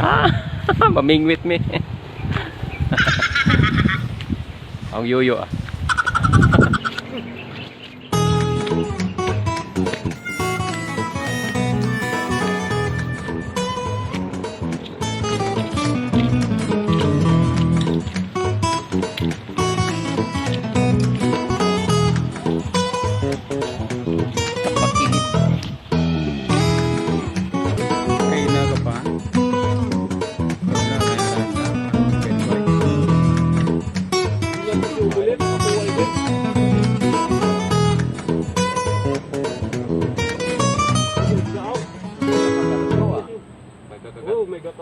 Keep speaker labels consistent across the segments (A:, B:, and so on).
A: Ah, mamingwit me. Ang yuyo ah.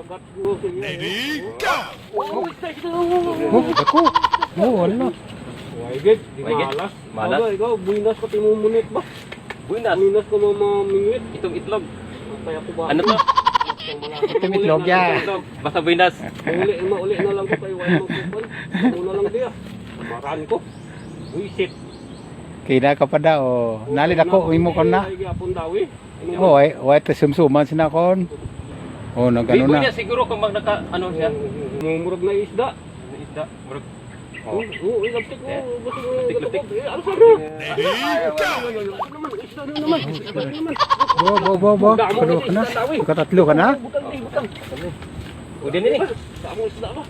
B: Ready,
C: Oh, ako. Oh, wala.
B: Waigid, di malas.
A: Malas?
B: Aba, ikaw, buinas ka timumunit ba?
A: Buinas.
B: Buinas ka mamamingwit.
A: Itong itlog.
B: Kaya ko ba?
A: Ano to?
C: Itong itlog yan.
A: Itlog. Basta buinas.
B: Uli, mauli na lang ko tayo. Wala magkupan. Una lang diya. Maran ko. Buisit.
C: Kay na ka pa daw. Nalit ako, uwi mo ko na.
B: Ay, gapon daw eh.
C: Oh, ay, ay, sumsuman sinakon. Oh, nag ano na.
A: Bigo niya siguro kung mag naka, ano siya.
B: Mumurag na isda.
A: Isda. Murag.
B: Oo, oo, ilaptik mo. Gusto mo,
A: Laptik-laptik.
B: Eh, Ano sa ano? Ano naman, isda na naman. Isda na naman.
C: Bo, bo, bo, bo. Kado ka na. Katatlo ka na.
B: Butang, eh, butang.
A: O din ini.
B: Sa mo isda ba?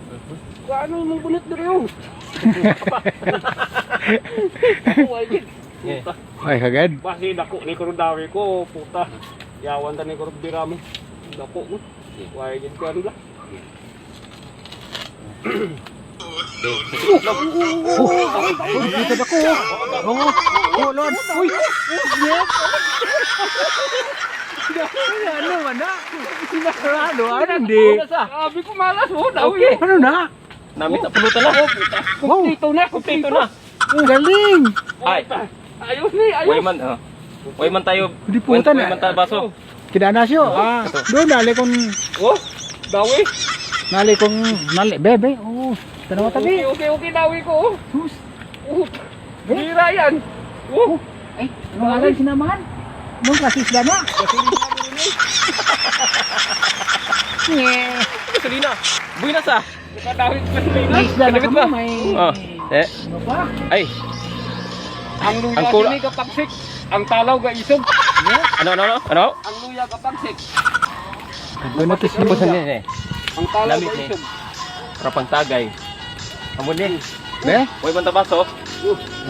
B: Kaano mong diri oh? Ako ay
C: kagad.
B: Basi dako ni kuro dawi ko, puta. Yawan ta ni kuro birami. Dako mo. Why gid ka nila?
C: Oh, dito ako. Oh, oh, Lord. Uy. Ano man na? Sinasarado, ano hindi?
B: Sabi ko malas mo, dawi.
C: Ano na?
A: Namit na pulutan na.
B: Dito na,
A: Kumpleto na.
C: ang galing.
A: Ay.
B: Ayos ni, ayos.
A: Way man. oh. Way man tayo.
C: Hindi
A: Way
C: na.
A: man tayo baso.
C: Kinanasyo. Ah, doon nali kong
B: Oh, dawi.
C: nali kong nali bebe. Oh, tanaw tabi.
B: Okay, okay, okay, dawi ko. oh.
C: Sus.
B: Oh, bira yan. Oh,
C: Ay, ano nga lang sinamahan? Nung klase isla na.
A: Gasolina. Buinas ah.
B: nakadawit ka sa
C: May
B: Pilipinas.
C: isla na
A: Kalabit
C: kamo,
A: ba?
C: may...
A: Oh. Eh.
C: Ano ba?
A: Ay.
B: Ang luya
A: Ang kula-
B: sini kapagsik. Ang talaw ga isog.
A: Ano ano ano? Ano?
B: Ang luya kapagsik.
C: Doon natin siya.
A: niya eh?
B: Ang
A: Lamit
B: ga
A: ni.
B: isog.
A: Para pang tagay. Amo ni.
C: Be?
A: Way man ta baso.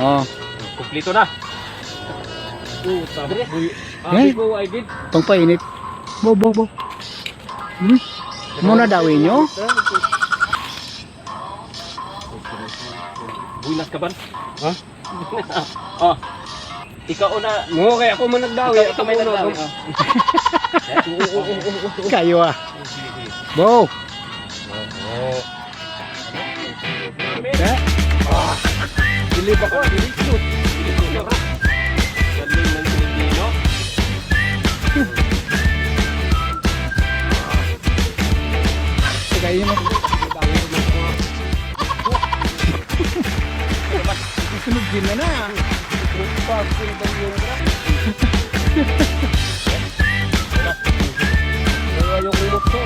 C: Oh,
A: Kumpleto na.
B: Puta.
C: Eh?
B: Abi ko ay gid.
C: itong painit. Bo, bo, bo. Hmm? Muna dawin nyo?
A: Buinas ka ban?
B: Ha?
A: oh. Ikaw una.
B: Mo kaya ako man nagdawi.
A: Ikaw, ikaw may nagdawi.
C: Kayo ah. Bo.
A: Oh.
C: Eh?
B: Dilip ako, dilip shoot.
A: Galing ng Pilipino.
C: Kayo mo. Sunog din na na.
B: Ayok umok to.